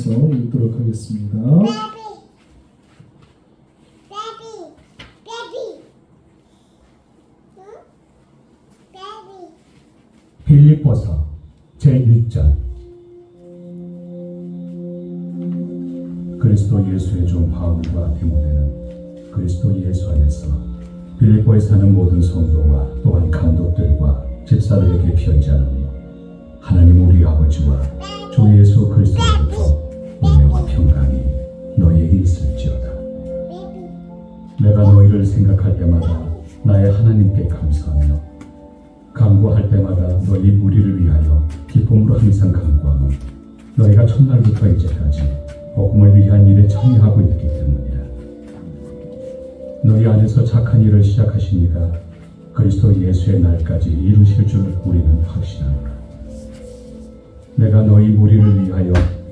통해서 읽도록 하겠습니다. 빌립보서 제1장 그리스도 예수의 종 바울과 디모데는 그리스도 예수 안에서 빌립보에 사는 모든 성도와 또한 감독들과 집사들에게 편지하노니 하나님 우리 아버지와 주 예수 그리스도로부터 은혜와 평강이 너희에게 있을지어다. 내가 너희를 생각할 때마다 나의 하나님께 감사하며 간구할 때마다 너희 무리를 위하여 기쁨으로 항상 간구하며 너희가 첫날부터 이제까지 복음을 위한 일에 참여하고 있기 때문이라. 너희 안에서 착한 일을 시작하시니가 그리스도 예수의 날까지 이루실 줄 우리는 확신하노라. 내가 너희 무리를 위하여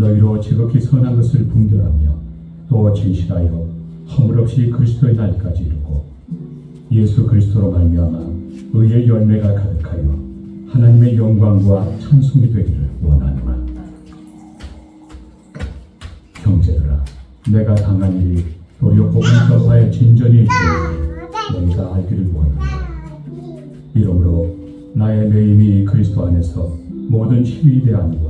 너희로 지극히 선한 것을 분별하며 또 진실하여 허물없이 그리스도의 날까지 이루고 예수 그리스도로 말미암아 의의 열매가 가득하여 하나님의 영광과 찬송이 되기를 원하노라. 형제들아, 내가 당한 일이 도리어 복음 전파의 진전이 있음을 너희가 알기를 원하노라. 이러므로 나의 매임이 그리스도 안에서 모든 희위대함과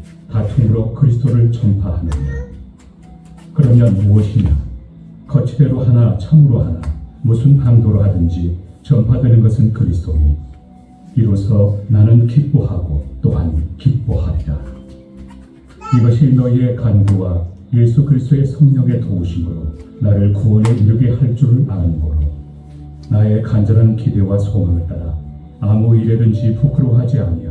다툼으로 그리스도를 전파하느니라. 그러면 무엇이냐? 거치대로 하나 참으로 하나 무슨 방도로 하든지 전파되는 것은 그리스도니 이로써 나는 기뻐하고 또한 기뻐하리라. 이것이 너희의 간구와 예수 그리스도의 성령의 도우심으로 나를 구원에 이르게 할 줄 아는 거로 나의 간절한 기대와 소망을 따라 아무 일에든지 부끄러워하지 아니하고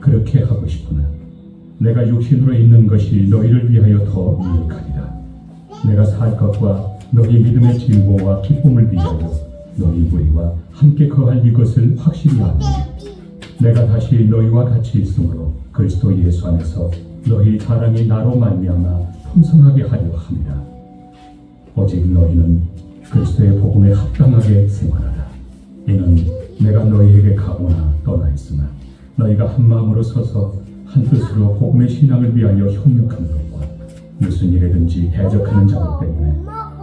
그렇게 하고 싶으나 내가 육신으로 있는 것이 너희를 위하여 더 유익하리라 내가 살 것과 너희 믿음의 진보와 기쁨을 위하여 너희 무리와 함께 거할 이것을 확실히 아노니 내가 다시 너희와 같이 있으므로 그리스도 예수 안에서 너희 사랑이 나로 말미암아 풍성하게 하려 합니다. 오직 너희는 그리스도의 복음에 합당하게 생활하라. 이는 내가 너희에게 가거나 떠나 있으나 너희가 한 마음으로 서서 한 뜻으로 복음의 신앙을 위하여 협력하는 것과 무슨 일에든지 대적하는 자들 때문에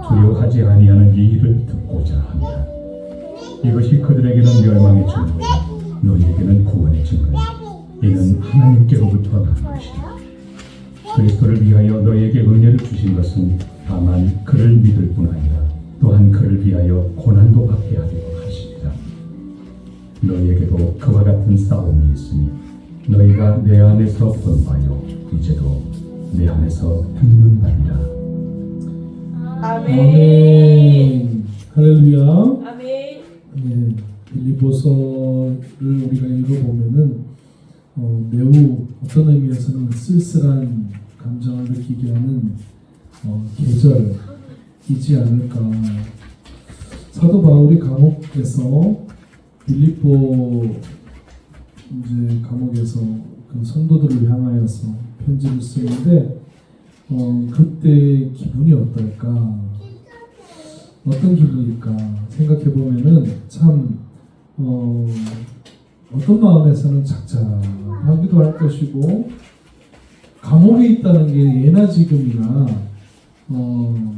두려워하지 아니하는 이 일을 듣고자 합니다. 이것이 그들에게는 멸망의 증거요 너희에게는 구원의 증거요 이는 하나님께로부터 난 것이다. 그리스도를 위하여 너희에게 은혜를 주신 것은 다만 그를 믿을 뿐 아니라 또한 그를 위하여 고난도 받게 하십니다. 너희에게도 그와 같은 싸움이 있으니 너희가 내 안에서 본 바요 이제도 내 안에서 듣는 바니라. 아멘. 아멘. 할렐루야. 아멘. 네, 빌리보서를 우리가 읽어보면은 어, 매우 어떤 의미에서는 쓸쓸한 감정을 느끼게 하는 어, 계절이지 않을까. 사도 바울이 감옥에서 빌립보 이제 감옥에서 그 성도들을 향하여서 편지를 쓰는데 어, 그때 기분이 어떨까? 어떤 기분일까 생각해 보면은 참 어, 어떤 마음에서는 착잡하기도 할 것이고 감옥에 있다는 게 예나 지금이나 어,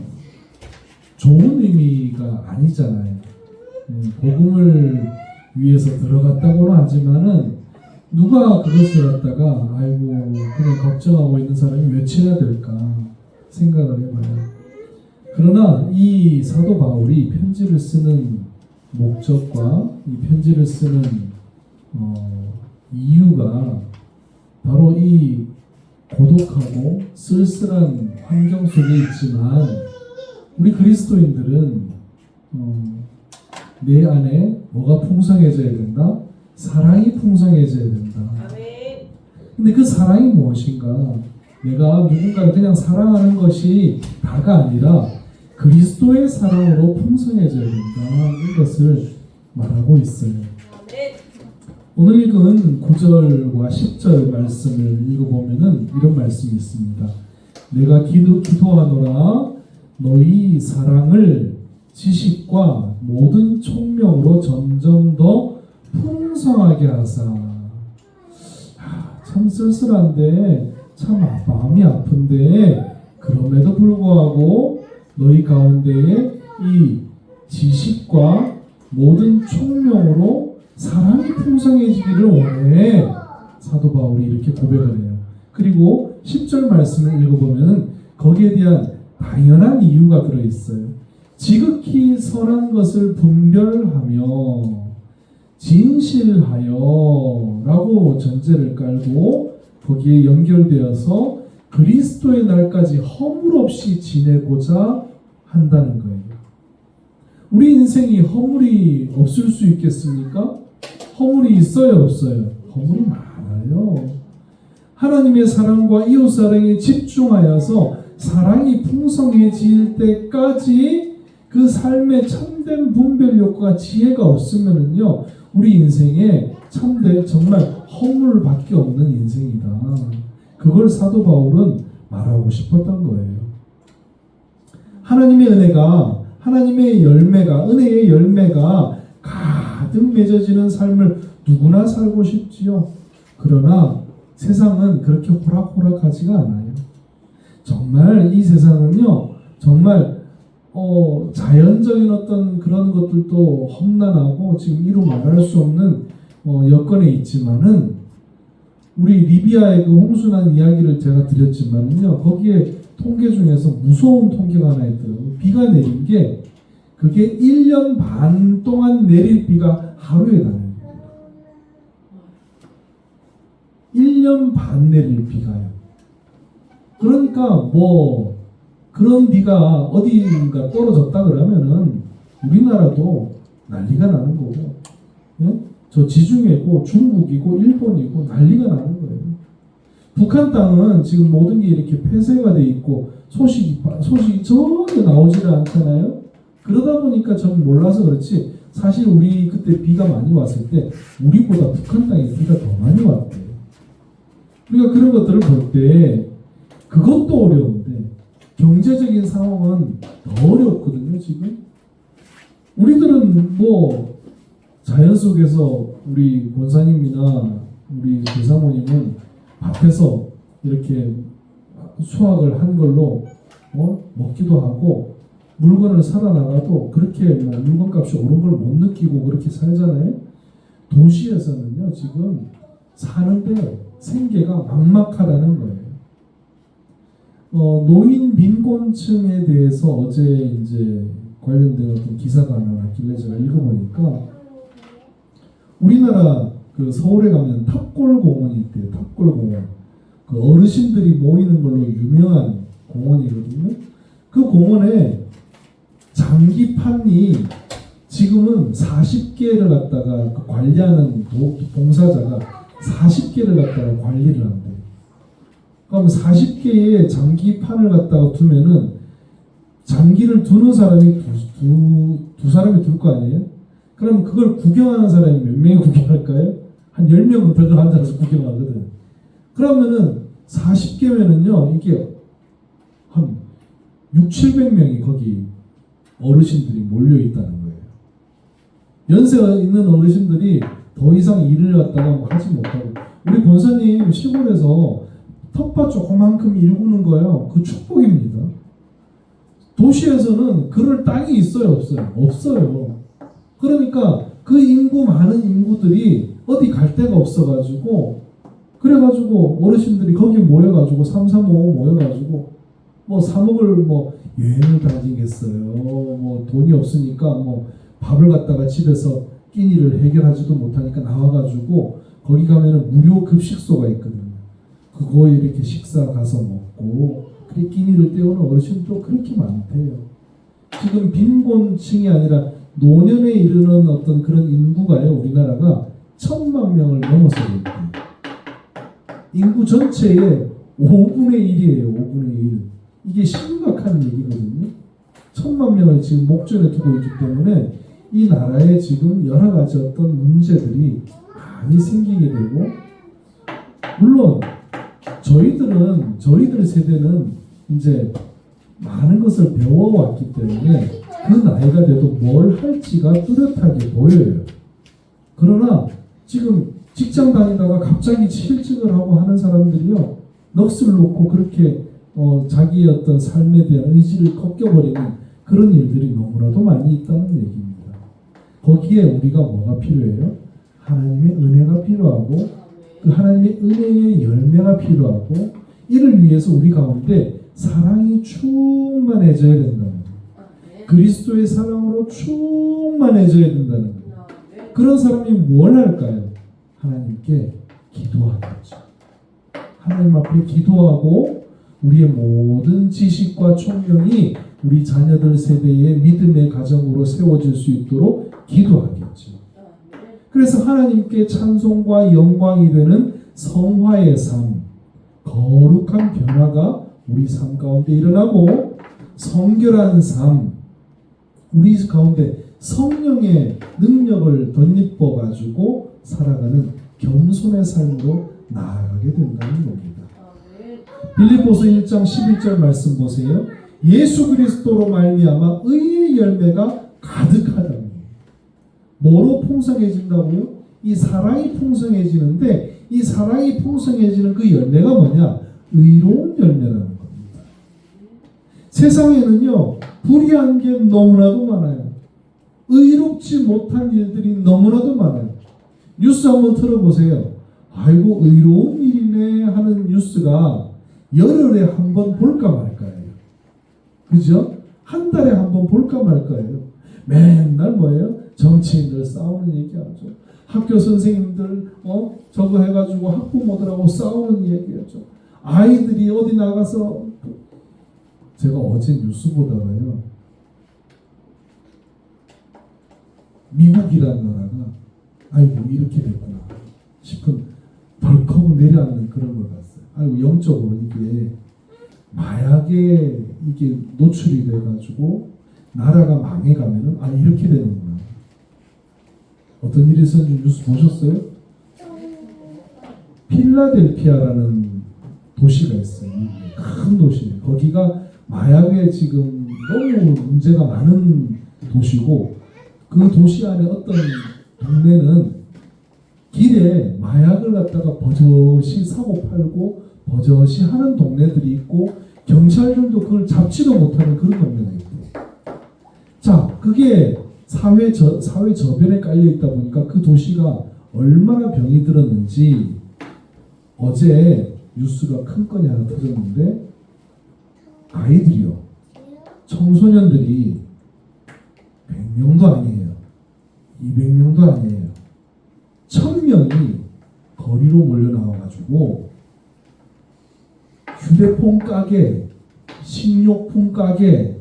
좋은 의미가 아니잖아요. 예, 복음을 위해서 들어갔다고는 하지만은 누가 그것을 갖다가 아이고 그냥 걱정하고 있는 사람이 몇이나 될까 생각을 해봐요. 그러나 이 사도 바울이 편지를 쓰는 목적과 이 편지를 쓰는 어, 이유가 바로 이 고독하고 쓸쓸한 환경 속에 있지만 우리 그리스도인들은 어, 내 안에 뭐가 풍성해져야 된다? 사랑이 풍성해져야 된다. 근데 그 사랑이 무엇인가? 내가 누군가를 그냥 사랑하는 것이 다가 아니라 그리스도의 사랑으로 풍성해져야 된다. 이것을 말하고 있어요. 오늘 읽은 9절과 10절 말씀을 읽어보면은 이런 말씀이 있습니다. 내가 기도, 기도하노라 너희 사랑을 지식과 모든 총명으로 점점 더 풍성하게 하사. 아, 참 쓸쓸한데 참 아- 마음이 아픈데 그럼에도 불구하고 너희 가운데에 이 지식과 모든 총명으로 사랑이 풍성해지기를 원해 사도 바울이 이렇게 고백을 해요. 그리고 10절 말씀을 읽어보면 거기에 대한 당연한 이유가 들어 있어요. 지극히 선한 것을 분별하며 진실하여 라고 전제를 깔고 거기에 연결되어서 그리스도의 날까지 허물 없이 지내고자 한다는 거예요. 우리 인생이 허물이 없을 수 있겠습니까? 허물이 있어요, 없어요? 허물이 많아요. 하나님의 사랑과 이웃 사랑에 집중하여서 사랑이 풍성해질 때까지 그 삶의 참된 분별력과 지혜가 없으면은요, 우리 인생에 참된 정말 허물밖에 없는 인생이다. 그걸 사도 바울은 말하고 싶었던 거예요. 하나님의 은혜가 하나님의 열매가 은혜의 열매가 가득 맺어지는 삶을 누구나 살고 싶지요. 그러나 세상은 그렇게 호락호락하지가 않아요. 정말 이 세상은요, 정말 어, 자연적인 어떤 그런 것들도 험난하고 지금 이루 말할 수 없는 어, 여건에 있지만은 우리 리비아의 그 홍수난 이야기를 제가 드렸지만요, 거기에 통계 중에서 무서운 통계가 하나 있더라고요. 비가 내린 게 그게 1년 반 동안 내릴 비가 하루에 나는 거예요. 1년 반 내릴 비가요. 그러니까 뭐 그런 비가 어디인가 떨어졌다 그러면은 우리나라도 난리가 나는 거고, 예? 저 지중해고 중국이고 일본이고 난리가 나는 거예요. 북한 땅은 지금 모든 게 이렇게 폐쇄가 돼 있고 소식이 소식이 전혀 나오지를 않잖아요. 그러다 보니까 전 몰라서 그렇지 사실 우리 그때 비가 많이 왔을 때 우리보다 북한 땅에 비가 더 많이 왔대요. 우리가 그런 것들을 볼 때 그것도 어려운데 경제적인 상황은 더 어렵거든요 지금. 우리들은 뭐 자연 속에서 우리 권사님이나 우리 대사모님은 밭에서 이렇게 수확을 한 걸로 어? 먹기도 하고 물건을 사다 나가도 그렇게 뭐 물건값이 오른 걸 못 느끼고 그렇게 살잖아요. 도시에서는요 지금 사는데 생계가 막막하다는 거예요. 어, 노인 빈곤층에 대해서 어제 이제 관련된 어떤 기사가 하나 났길래 제가 읽어보니까 우리나라 그 서울에 가면 탑골 공원이 있대요. 탑골 공원. 그 어르신들이 모이는 걸로 유명한 공원이거든요. 그 공원에 장기판이 지금은 40개를 갖다가 그 관리하는 도- 봉사자가 40개를 갖다가 관리를 한대. 그럼 40개의 장기판을 갖다가 두면은 장기를 두는 사람이 두, 두, 두 사람이 둘 거 아니에요? 그럼 그걸 구경하는 사람이 몇 명이 구경할까요? 한 10명은 더 앉아서 구경하거든. 그러면은 40개면은요, 이게 한 6, 700명이 거기 어르신들이 몰려 있다는 거예요. 연세가 있는 어르신들이 더 이상 일을 갖다가 하지 못하고 우리 권사님 시골에서 텃밭 조그만큼 일구는 거예요. 그 축복입니다. 도시에서는 그럴 땅이 있어요, 없어요? 없어요. 그러니까 그 인구 많은 인구들이 어디 갈 데가 없어가지고 그래가지고 어르신들이 거기 모여가지고 삼삼오오 모여가지고 뭐 사먹을 뭐 여행을 다니겠어요. 뭐 돈이 없으니까 뭐 밥을 갖다가 집에서 끼니를 해결하지도 못하니까 나와가지고 거기 가면은 무료 급식소가 있거든요. 그거에 이렇게 식사 가서 먹고 그렇게 끼니를 때우는 어르신도 그렇게 많대요. 지금 빈곤층이 아니라 노년에 이르는 어떤 그런 인구가요 우리나라가 천만 명을 넘어서고 있대요. 인구 전체의 5분의 1이에요. 5분의 1. 이게 심각한 얘기거든요. 천만 명을 지금 목전에 두고 있기 때문에 이 나라에 지금 여러 가지 어떤 문제들이 많이 생기게 되고 물론 저희들은 저희들 세대는 이제 많은 것을 배워왔기 때문에 그 나이가 돼도 뭘 할지가 뚜렷하게 보여요. 그러나 지금 직장 다니다가 갑자기 실직을 하고 하는 사람들이요 넋을 놓고 그렇게 어, 자기의 어떤 삶에 대한 의지를 꺾여버리는 그런 일들이 너무나도 많이 있다는 얘기입니다. 거기에 우리가 뭐가 필요해요? 하나님의 은혜가 필요하고 그 하나님의 은혜의 열매가 필요하고 이를 위해서 우리 가운데 사랑이 충만해져야 된다는 거예요. 그리스도의 사랑으로 충만해져야 된다는 거예요. 그런 사람이 뭘 할까요? 하나님께 기도하겠죠. 하나님 앞에 기도하고 우리의 모든 지식과 총명이 우리 자녀들 세대의 믿음의 가정으로 세워질 수 있도록 기도하겠죠. 그래서 하나님께 찬송과 영광이 되는 성화의 삶, 거룩한 변화가 우리 삶 가운데 일어나고 성결한 삶, 우리 가운데 성령의 능력을 덧입어 가지고 살아가는 겸손의 삶으로 나아가게 된다는 겁니다. 빌립보서 1장 11절 말씀 보세요. 예수 그리스도로 말미암아 의의 열매가 가득하다. 뭐로 풍성해진다고요? 이 사랑이 풍성해지는데 이 사랑이 풍성해지는 그 열매가 뭐냐? 의로운 열매라는 겁니다. 세상에는요 불의한 게 너무나도 많아요. 의롭지 못한 일들이 너무나도 많아요. 뉴스 한번 틀어보세요. 아이고 의로운 일이네 하는 뉴스가 열흘에 한 번 볼까 말까예요. 그죠? 한 달에 한 번 볼까 말까예요. 맨날 뭐예요? 정치인들 싸우는 얘기하죠. 학교 선생님들 어 저거 해가지고 학부모들하고 싸우는 얘기하죠. 아이들이 어디 나가서 제가 어제 뉴스 보다가요. 미국이라는 나라가 아이고 이렇게 됐구나 싶은 덜컥 내려앉는 그런 걸 봤어요. 아이고 영적으로 이게 마약에 이게 노출이 돼가지고 나라가 망해가면은 아 이렇게 되는구나. 어떤 일이 있었는지 뉴스 보셨어요? 필라델피아라는 도시가 있어요. 큰 도시. 거기가 마약에 지금 너무 문제가 많은 도시고 그 도시 안에 어떤 동네는 길에 마약을 갖다가 버젓이 사고 팔고 버젓이 하는 동네들이 있고 경찰들도 그걸 잡지도 못하는 그런 동네가 있대요. 자, 그게 사회 저 사회 저변에 깔려 있다 보니까 그 도시가 얼마나 병이 들었는지 어제 뉴스가 큰 건이 하나 터졌는데 아이들이요, 청소년들이 100명도 아니에요, 200명도 아니에요, 1000명이 거리로 몰려 나와가지고 휴대폰 가게, 식료품 가게,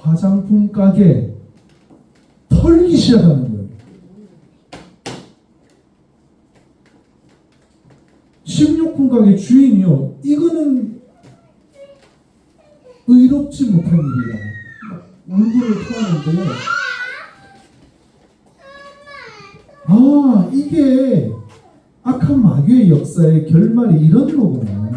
화장품 가게 털기 시작하는 거예요. 식료품 가게 주인이요. 이거는 의롭지 못한 일이다. 울고를 토하는데요. 아, 이게 악한 마귀의 역사의 결말이 이런 거구나.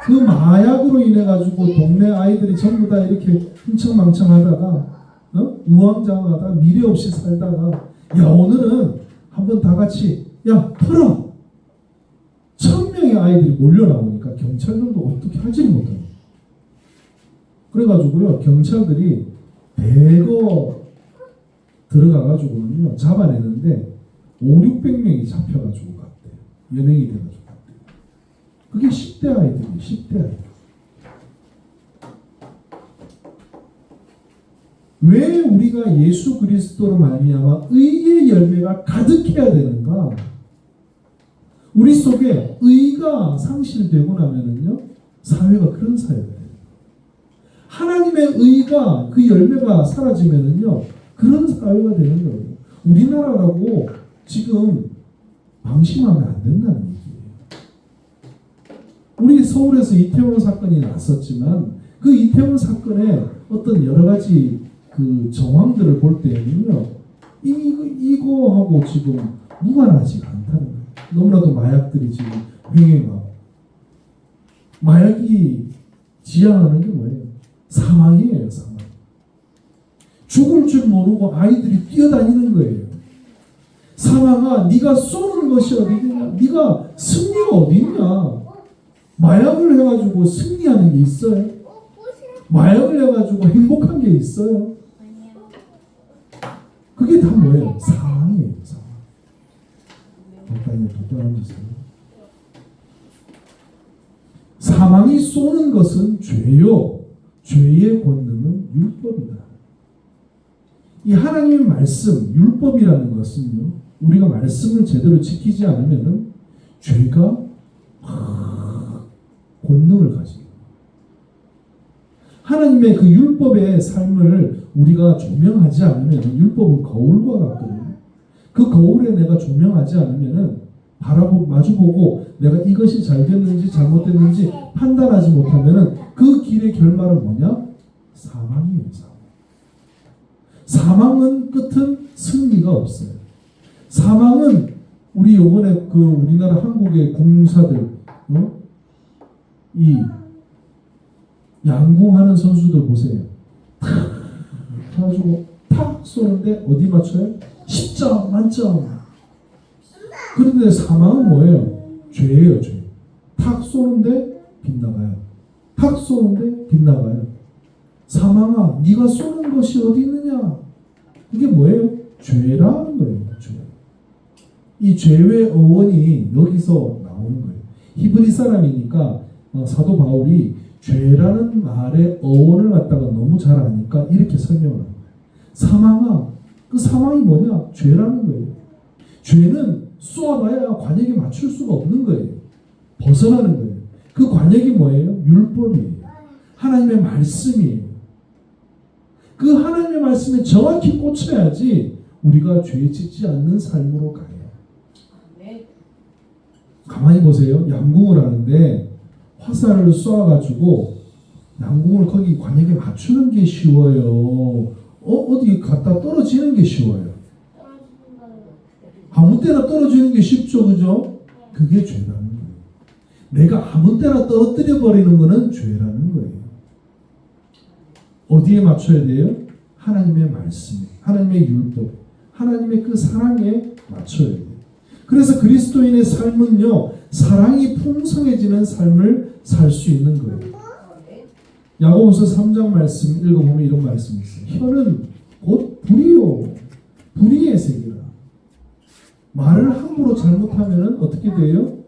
그 마약으로 인해 가지고 동네 아이들이 전부 다 이렇게 흥청망청하다가 어? 우왕좌왕하다가 미래 없이 살다가 야 오늘은 한번 다 같이 야 풀어 천 명의 아이들이 몰려 나오니까 경찰들도 어떻게 하지 못해요. 그래가지고요 경찰들이 대거 들어가가지고는요 잡아내는데 5, 600명이 잡혀가지고 갔대요. 연행이 돼가지고 갔대요. 그게 10대 아이들이에요. 10대 아이들. 왜 우리가 예수 그리스도로 말미암아 의의 열매가 가득해야 되는가? 우리 속에 의가 상실되고 나면은요 사회가 그런 사회가 돼요. 하나님의 의가 그 열매가 사라지면은요 그런 사회가 되는 거예요. 우리나라라고 지금 방심하면 안 된다는 얘기예요. 우리 서울에서 이태원 사건이 났었지만 그 이태원 사건의 어떤 여러 가지 그 정황들을 볼 때는요 이거 이거하고 지금 무관하지가 않다는 거예요. 너무나도 마약들이 지금 횡행하고 마약이 지향하는 게 뭐예요? 사망이에요, 사망. 죽을 줄 모르고 아이들이 뛰어다니는 거예요. 사망아, 네가 쏘는 것이 어디냐? 네가 승리가 어디냐? 마약을 해가지고 승리하는 게 있어요? 마약을 해가지고 행복한 게 있어요? 그게 다 뭐예요? 사망이에요, 사망. 잠깐요, 똑바로 앉으세요. 사망이 쏘는 것은 죄요. 죄의 권능은 율법이다. 이 하나님의 말씀, 율법이라는 것은요, 우리가 말씀을 제대로 지키지 않으면은 죄가 막 권능을 가지고 하나님의 그 율법의 삶을 우리가 조명하지 않으면 율법은 거울과 같거든요. 그 거울에 내가 조명하지 않으면은 바라보고 마주보고 내가 이것이 잘 됐는지 잘못됐는지 판단하지 못하면은 그 길의 결말은 뭐냐? 사망이에요. 사망. 사망은 끝은 승리가 없어요. 사망은 우리 요번에 그 우리나라 한국의 공사들 어? 이 양궁하는 선수들 보세요. 탁 해가지고 탁 쏘는데 어디 맞춰요? 10점 만점. 그런데 사망은 뭐예요? 죄예요, 죄. 탁 쏘는데 빗나가요. 탁 쏘는데 빗나가요. 사망아, 네가 쏘는 것이 어디 있느냐? 이게 뭐예요? 죄라는 거예요, 죄. 이 죄의 어원이 여기서 나오는 거예요. 히브리 사람이니까 어, 사도 바울이 죄라는 말의 어원을 갖다가 너무 잘 아니까 이렇게 설명을 거예요. 사망아, 그 사망이 뭐냐? 죄라는 거예요. 죄는 쏘아봐야 관역에 맞출 수가 없는 거예요. 벗어나는 거예요. 그 관역이 뭐예요? 율법이에요. 하나님의 말씀이에요. 그 하나님의 말씀에 정확히 꽂혀야지 우리가 죄 짓지 않는 삶으로 가요. 가만히 보세요. 양궁을 하는데 화살을 쏴가지고 양궁을 거기 관역에 맞추는 게 쉬워요. 어, 어디 갖다 떨어지는 게 쉬워요. 아무 때나 떨어지는 게 쉽죠, 그죠? 그게 죄라는 거예요. 내가 아무 때나 떨어뜨려 버리는 거는 죄라는 거예요. 어디에 맞춰야 돼요? 하나님의 말씀, 하나님의 율법, 하나님의 그 사랑에 맞춰야 돼요. 그래서 그리스도인의 삶은요, 사랑이 풍성해지는 삶을 살 수 있는 거예요. 야고보서 3장 말씀 읽어보면 이런 말씀이 있어요. 혀는 곧 불이요. 불의의 세계라. 말을 함부로 잘못하면 어떻게 돼요?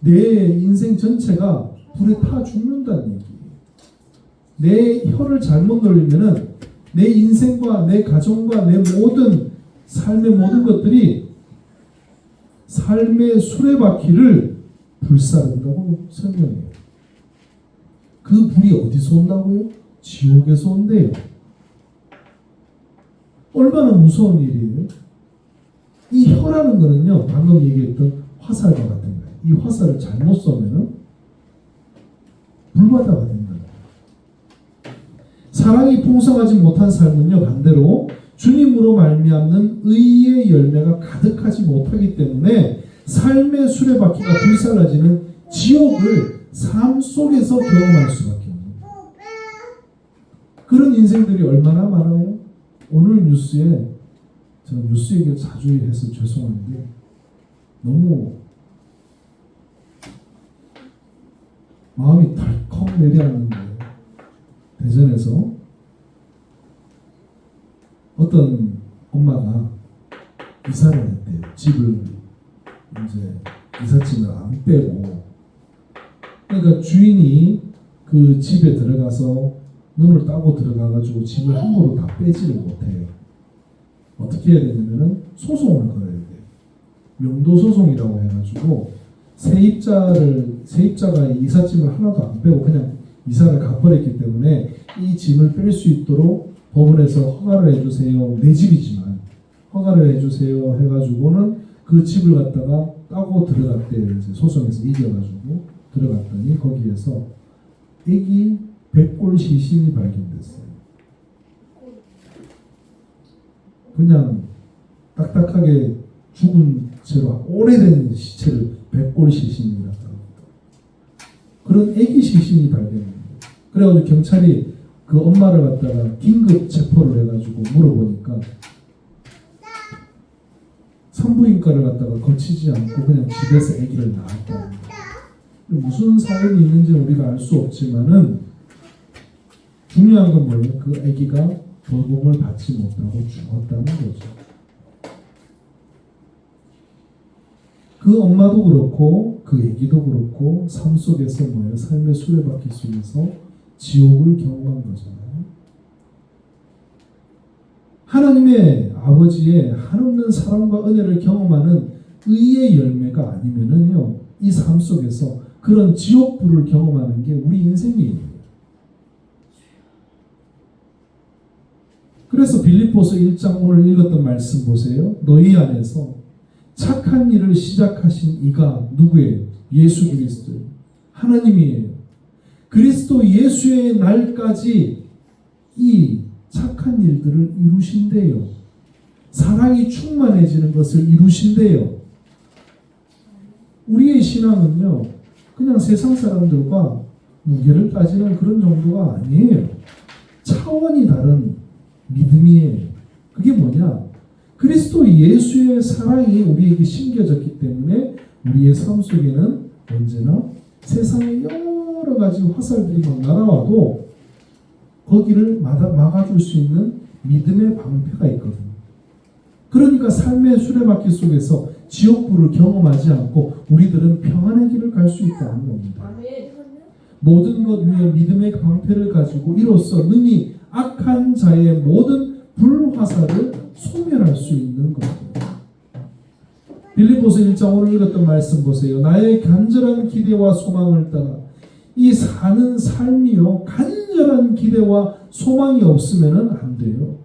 내 인생 전체가 불에 타 죽는다는 얘기예요. 내 혀를 잘못 놀리면은 내 인생과 내 가정과 내 모든 삶의 모든 것들이 삶의 수레바퀴를 불사른다고 설명해요. 그 불이 어디서 온다고요? 지옥에서 온대요. 얼마나 무서운 일이에요? 이 혀라는 거는요, 방금 얘기했던 화살과 같은 거예요. 이 화살을 잘못 쏘면은 불바다가 된다. 사랑이 풍성하지 못한 삶은요, 반대로 주님으로 말미암는 의의 열매가 가득하지 못하기 때문에 삶의 수레바퀴가 불살라지는 지옥을 삶 속에서 경험할 수밖에 없는. 그런 인생들이 얼마나 많아요? 오늘 뉴스에 저 뉴스 얘기를 자주 해서 죄송한데 너무 마음이 덜컥 내려앉는 거예요. 대전에서 어떤 엄마가 이사를 했대요. 집을 이제 이삿짐을 안 빼고 그러니까 주인이 그 집에 들어가서 문을 따고 들어가가지고 짐을 함부로 다 빼지를 못해요. 어떻게 해야 되냐면은 소송을 걸어야 돼요. 명도 소송이라고 해가지고 세입자를 세입자가 이삿짐을 하나도 안 빼고 그냥 이사를 가버렸기 때문에 이 짐을 뺄 수 있도록 법원에서 허가를 해주세요. 내 집이지만 허가를 해주세요 해가지고는 그 집을 갖다가 따고 들어갔대요. 이제 소송에서 이겨가지고 들어갔더니 거기에서 애기 백골 시신이 발견됐어요. 그냥 딱딱하게 죽은 채로 오래된 시체를 백골 시신이라고. 그런 애기 시신이 발견됩니다. 그래가지고 경찰이 그 엄마를 갖다가 긴급 체포를 해가지고 물어보니까 산부인과를 갖다가 거치지 않고 그냥 집에서 아기를 낳았다. 무슨 사연이 있는지 우리가 알 수 없지만은 중요한 건 뭐예요? 그 아기가 돌봄을 받지 못하고 죽었다는 거죠. 그 엄마도 그렇고 그 아기도 그렇고 삶 속에서 뭐예요? 삶의 수레바퀴 속에서 지옥을 경험한 거잖아요. 하나님의 아버지의 한없는 사랑과 은혜를 경험하는 의의 열매가 아니면은요, 이 삶 속에서 그런 지옥불을 경험하는 게 우리 인생이에요. 그래서 빌립보서 1장 오늘 읽었던 말씀 보세요. 너희 안에서 착한 일을 시작하신 이가 누구예요? 예수 그리스도. 하나님이에요. 그리스도 예수의 날까지 이 착한 일들을 이루신대요. 사랑이 충만해지는 것을 이루신대요. 우리의 신앙은요, 그냥 세상 사람들과 무게를 따지는 그런 정도가 아니에요. 차원이 다른 믿음이에요. 그게 뭐냐? 그리스도 예수의 사랑이 우리에게 심겨졌기 때문에 우리의 삶 속에는 언제나 세상의 여러 가지 화살들이 막 날아와도 거기를 막아, 막아줄 수 있는 믿음의 방패가 있거든요. 그러니까 삶의 수레바퀴 속에서 지옥불을 경험하지 않고 우리들은 평안의 길을 갈 수 있다는 겁니다. 모든 것 위에 믿음의 방패를 가지고 이로써 능히 악한 자의 모든 불화살을 소멸할 수 있는 겁니다. 빌립보서 1장 오늘 읽었던 말씀 보세요. 나의 간절한 기대와 소망을 따라 이 사는 삶이요 간 절한 기대와 소망이 없으면은 안 돼요.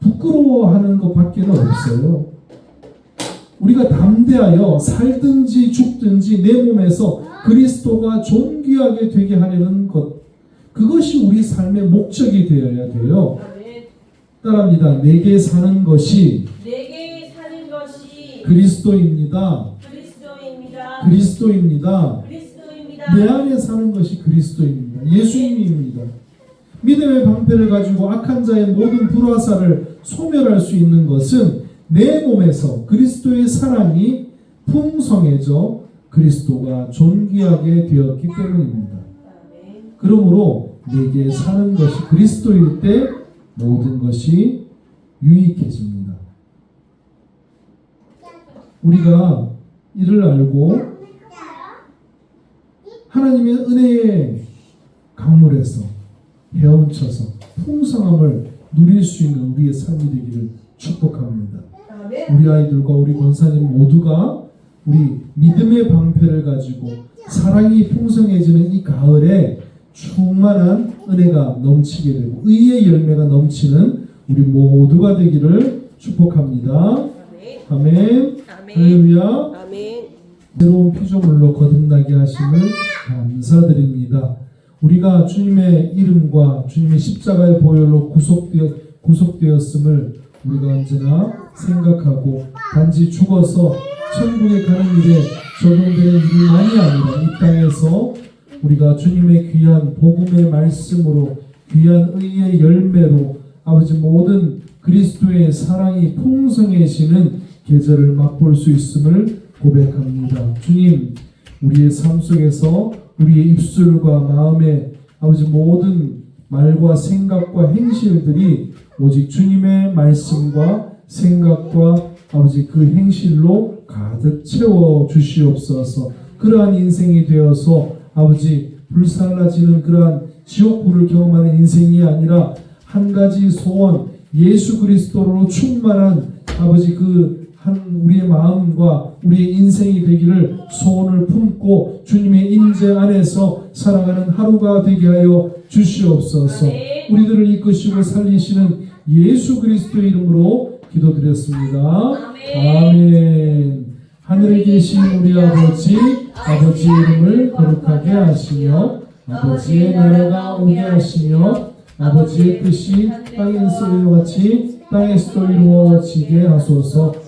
부끄러워하는 것밖에는 없어요. 우리가 담대하여 살든지 죽든지 내 몸에서 그리스도가 존귀하게 되게 하려는 것 그것이 우리 삶의 목적이 되어야 돼요. 따라합니다. 내게 사는 것이 내게 사는 것이 그리스도입니다. 그리스도입니다. 그리스도입니다. 그리스도입니다. 내 안에 사는 것이 그리스도입니다. 예수님입니다. 믿음의 방패를 가지고 악한 자의 모든 불화살을 소멸할 수 있는 것은 내 몸에서 그리스도의 사랑이 풍성해져 그리스도가 존귀하게 되었기 때문입니다. 그러므로 내게 사는 것이 그리스도일 때 모든 것이 유익해집니다. 우리가 이를 알고 하나님의 은혜의 강물에서 헤엄쳐서 풍성함을 누릴 수 있는 우리의 삶이 되기를 축복합니다. 우리 아이들과 우리 권사님 모두가 우리 믿음의 방패를 가지고 사랑이 풍성해지는 이 가을에 충만한 은혜가 넘치게 되고 의의 열매가 넘치는 우리 모두가 되기를 축복합니다. 아멘. 할렐루야. 아멘. 새로운 피조물로 거듭나게 하심을 감사드립니다. 우리가 주님의 이름과 주님의 십자가의 보혈로 구속되어 구속되었음을 우리가 언제나 생각하고 단지 죽어서 천국에 가는 일에 적용되는 일만이 아니라 이 땅에서 우리가 주님의 귀한 복음의 말씀으로 귀한 의의 열매로 아버지 모든 그리스도의 사랑이 풍성해지는 계절을 맛볼 수 있음을 고백합니다. 주님, 우리의 삶 속에서 우리의 입술과 마음에 아버지 모든 말과 생각과 행실들이 오직 주님의 말씀과 생각과 아버지 그 행실로 가득 채워 주시옵소서. 그러한 인생이 되어서 아버지 불살라지는 그러한 지옥불을 경험하는 인생이 아니라 한 가지 소원 예수 그리스도로 충만한 아버지 그 한 우리의 마음과 우리의 인생이 되기를 소원을 품고 주님의 임재 안에서 살아가는 하루가 되게 하여 주시옵소서. 우리들을 이끄시고 살리시는 예수 그리스도의 이름으로 기도드렸습니다. 아멘. 하늘에 계신 우리 아버지, 아버지의 이름을 거룩하게 하시며, 아버지의 나라가 오게 하시며, 아버지의 뜻이 땅에서 이루어 같이 땅에서도 이루어지게 하소서.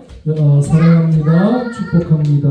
어, 사랑합니다. 축복합니다.